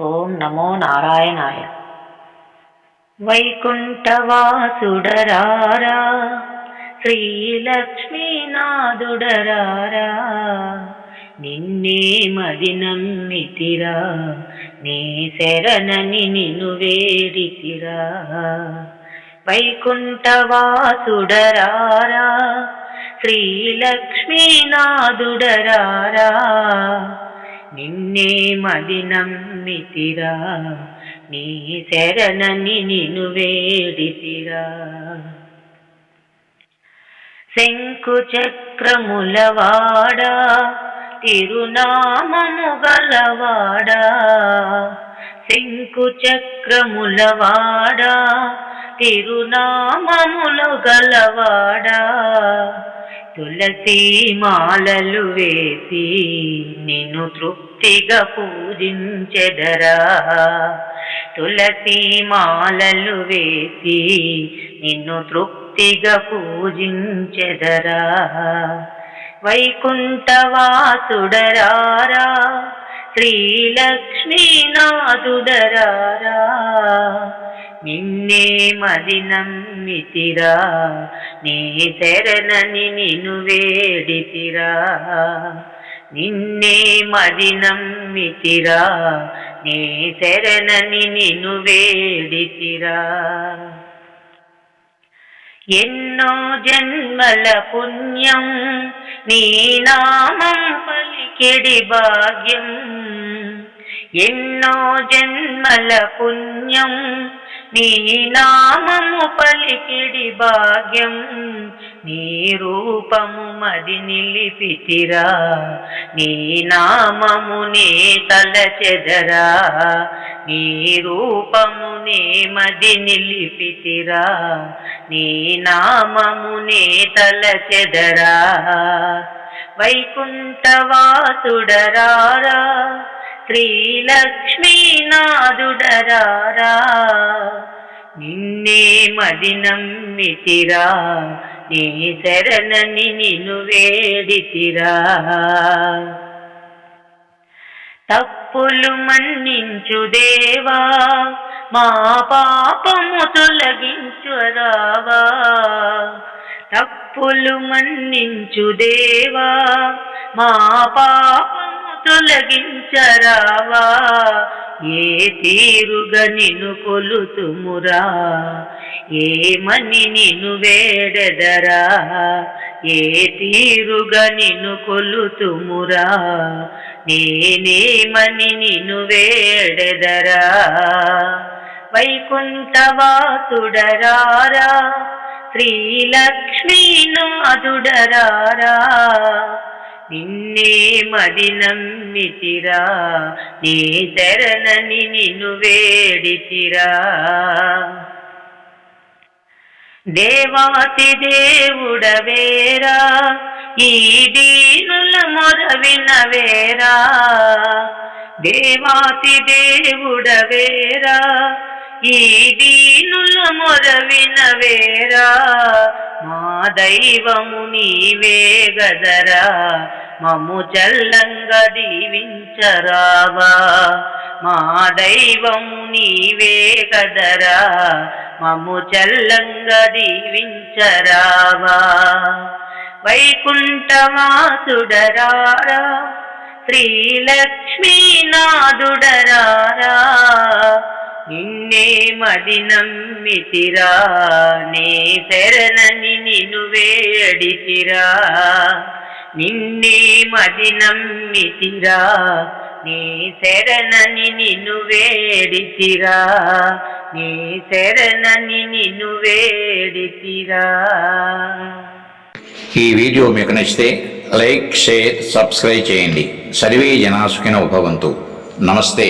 ఓం నమో నారాయణాయ. వైకుంఠవాసుడరారా శ్రీలక్ష్మీనాథుడరారా నిన్నే మది నమ్మితిరా నీ శరణని నిన్ను వేడితిరా. వైకుంఠవాసుడరారా శ్రీలక్ష్మీనాథుడరారా నిన్నే మది నమ్మితిరా. నీ శరణని నిన్ను వేడితిరా. శంకు చక్రముల వాడా తిరునామము గలవాడా. శంకు చక్రముల వాడా తిరునామములు గలవాడా. తులసి మాలలు వేసి నిన్ను తృప్తిగా పూజించెదరా. తులసి మాలలు వేసి నిన్ను తృప్తిగా పూజించెదరా. వైకుంఠవాసుడరారా శ్రీలక్ష్మీనాథుడరారా. నిన్నే మది నమ్మితిరా నీ శరణని నిన్ను వేడితిరా. నిన్నే మది నమ్మితిరా నీ శరణని నిన్ను వేడితిరా. ఎన్నో జన్మల పుణ్యం నీ నామం పలికెడి భాగ్యం. ఎన్నో జన్మల పుణ్యం నీ నామము పలికిడి భాగ్యం నీ రూపము మది నిలిపితిరా. నీ నామము నే తలచెదరా నీ రూపము నే మది నిలిపితిరా. నీ నామము నే తలచెదరా వైకుంఠవాసుడరారా శ్రీలక్ష్మీనాథుడరారా. నిన్నే మదినం మితిరా నీ శరణని నిన్ను వేడితిరా. తప్పులు మన్నించు దేవా మా పాపము తొలగించురావా తప్పులు మన్నించు దేవా మా పాప తొలగించరావా? ఏ తీరుగా నిన్ను కొలుతుమురా? ఏమని నిన్ను వేడెదరా? ఏ తీరుగా నిన్ను కొలుతుమురా? నేనేమని నిన్ను వేడెదరా? వైకుంఠవాసుడరారా శ్రీలక్ష్మీనాథుడరారా నిన్నే మది నమ్మితిరా నీ శరణని నిన్ను వేడితిరా. దేవాతి దేవుడవేరా ఈ దీనుల మొరవినవేరా దేవాతి దేవుడవేరా ఈ దీనుల మొరవినవేరా మా దైవము నీవే గదరా మము చల్లంగా దీవించరావా. మా దైవము నీవే గదరా మము చల్లంగా దీవించరావా. వైకుంఠవాసుడరారా శ్రీలక్ష్మీనాథుడరారా నిన్నే మది నమ్మితిరా నే శరణని నిన్ను వేడితిరా నిన్నే మది నమ్మితిరా నీ శరణని నిన్ను వేడితిరా నీ శరణని నిన్ను వేడితిరా ఈ వీడియో మీకు నచ్చితే లైక్ షేర్ సబ్స్క్రైబ్ చేయండి. సర్వే జనాసుకిన ఉపవంతు నమస్తే.